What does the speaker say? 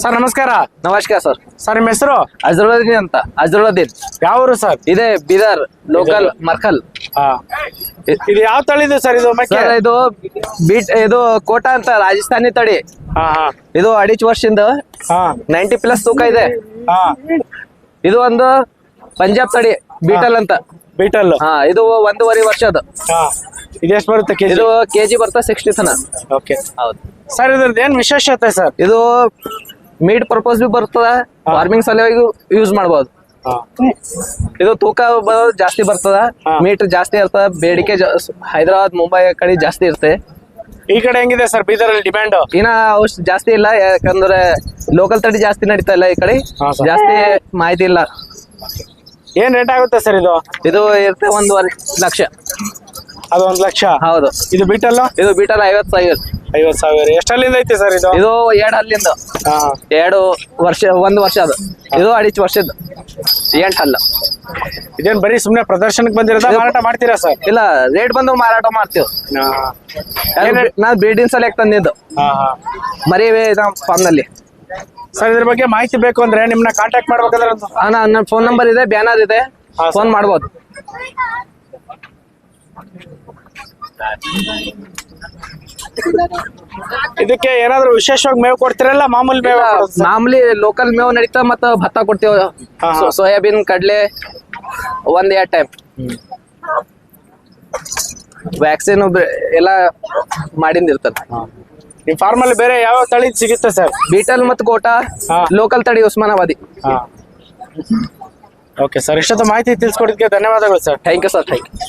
Sir ನಮಸ್ಕಾರ. ನಮಸ್ಕಾರ sir. Sir ನಿಮ್ಮ ಹೆಸರು? ಅಜರುದ್ದೀನ್ ಅಂತ. ಅಜರುದ್ದೀನ್ ಯಾವ ಊರು ಸರ್? ಇದೆ ಬೀದರ್ ಲೋಕಲ್ ಮರ್ಕಲ್. ಇದು ಯಾವ ತಳಿದು ಸರ್ ಇದು ಸರ್ ಇದು ಬೀಟ್ ಇದು ಕೋಟಾ ಅಂತ ರಾಜಸ್ಥಾನಿ ತಳಿ. ಹಾ ಹಾ. ಇದು ಅಡಿಚ್ ವರ್ಷದಿಂದ ಹಾ. ನೈಂಟಿ ಪ್ಲಸ್ ತೂಕ ಇದೆ. ಹಾ. ಇದು ಒಂದು ಪಂಜಾಬ್ ತಳಿ ಬೀಟಲ್ ಅಂತ. ಬೀಟಲ್. ಹಾ ಇದು ಒಂದೂವರೆ ವರ್ಷದ ಇದು ಇದೆಷ್ಟು ಬರುತ್ತೆ ಕೆಜಿ? ಇದು ಕೆಜಿ ಬರ್ತಾ ಸಿಕ್ಸ್ಟಿ ತನ ಓಕೆ. ಹೌದು. ಸರ್ ಇದ್ರದ್ದು ಏನ್ ವಿಶೇಷತೆ ಸರ್? ಇದು ಮೀಟ್ ಪರ್ಪಸ್ ಬಿ ಬರ್ತದ ವಾರ್ಮಿಂಗ್ ಸಲುವಾಗಿ ಯೂಸ್ ಮಾಡಬಹುದು ಇದು ತೂಕ ಜಾಸ್ತಿ ಬರ್ತದ ಮೀಟ್ ಮೀಟರ್ ಜಾಸ್ತಿ ಇರ್ತದ ಬೇಡಿಕೆ ಹೈದರಾಬಾದ್ ಮುಂಬೈ ಕಡೆ ಜಾಸ್ತಿ ಇರ್ತದೆ ಈ ಕಡೆ ಹೆಂಗಿದೆ ಸರ್ ಬೀದರಲ್ಲಿ ಡಿಮ್ಯಾಂಡ್ ಇನ್ನ ಔಷಧ ಜಾಸ್ತಿ ಇಲ್ಲ ಯಾಕಂದ್ರೆ ಲೋಕಲ್ ತಡಿ ಜಾಸ್ತಿ ನಡೀತಾ ಇಲ್ಲ ಈ ಕಡೆ. ಜಾಸ್ತಿ ಮಾಹಿತಿ ಇಲ್ಲ. ಏನ್ ರೇಟ್ ಆಗುತ್ತೆ ಸರ್ ಇದು? ಇದು ಇರುತ್ತೆ ಒಂದು ಲಕ್ಷ. ಅದು ಒಂದ್ ಲಕ್ಷ? ಹೌದು. ಇದು ಬೀಟಲ್ ಇದು ಬೀಟಲ್ ಐವತ್ತು ಸಾವಿರ ಐವತ್ ಸಾವಿರ. ಎಷ್ಟಲ್ಲಿಂದ ಐತಿ ಸರ್ ಇದು? ಇದು ಎರಡು ಹಲ್ಲಿಂದ ಹಾ. ಎರಡು ವರ್ಷ ಒಂದು ವರ್ಷ ಅದು. ಇದು ಅಡಿಚ್ ವರ್ಷದ ಎಂಟು ಹಲ್ಲ ಇದೇನ್ ಬರೀ ಸುಮ್ನೆ ಪ್ರದರ್ಶನಕ್ಕೆ ಬಂದಿರೋದ ಮಾರಾಟ ಮಾಡ್ತೀರಾ ಸರ್? ಇಲ್ಲ ರೇಟ್ ಬಂದು ಮಾರಾಟ ಮಾಡ್ತೀವಿ. ಹಾ. ನಾನು ಬ್ರೀಡಿಂಗ್ ಸಲಕ್ ತಂದಿದ್ದು. ಮರಿ ಫಾರ್ಮ್ನಲ್ಲಿ ಸರ್ ಇದ್ರ ಬಗ್ಗೆ ಮಾಹಿತಿ ಬೇಕು ಅಂದ್ರೆ ನಿಮ್ನ ಕಾಂಟ್ಯಾಕ್ಟ್ ಮಾಡ್ಬೇಕಂದ್ರೆ ಒಂದು ನನ್ನ ಫೋನ್ ನಂಬರ್ ಇದೆ ಬ್ಯಾನರ್ ಇದೆ. ಹಾ. ಫೋನ್ ಮಾಡ್ಬೋದು. ಇದಕ್ಕೆ ಏನಾದ್ರು ವಿಶೇಷವಾಗಿ ಮೇವು ಕೊಡ್ತಿರಲ್ಲ? ಮಾಮೂಲಿ ಮೇವು ಕೊಡೋದು? ಮಾಮೂಲಿ ಲೋಕಲ್ ಮೇವು ನಡೀತಾ ಮತ್ತ ಭತ್ತ ಕೊಡ್ತೀವಿ. ಹಾ, ಹಾ. ಸೋಯಾಬೀನ್ ಕಡ್ಲೆ ಒಂದ್ ಎರಡ್ ಟೈಮ್ ವ್ಯಾಕ್ಸಿನ್ ಎಲ್ಲ ಮಾಡಿಂದ ಇರ್ತದ. ನಿಮ್ ಫಾರ್ಮ್ ಅಲ್ಲಿ ಬೇರೆ ಯಾವ ತಳಿ ಸಿಗುತ್ತೆ ಸರ್? ಬೀಟಲ್ ಮತ್ತು ಕೋಟಾ ಹಾ. ಲೋಕಲ್ ತಳಿ ಉಸ್ಮಾನಾಬಾದಿ. ಓಕೆ ಸರ್ ಇಷ್ಟೊತ್ತು ಮಾಹಿತಿ ತಿಳಿಸ್ಕೊಡೋದಕ್ಕೆ ಧನ್ಯವಾದಗಳು sir. Thank you sir thank you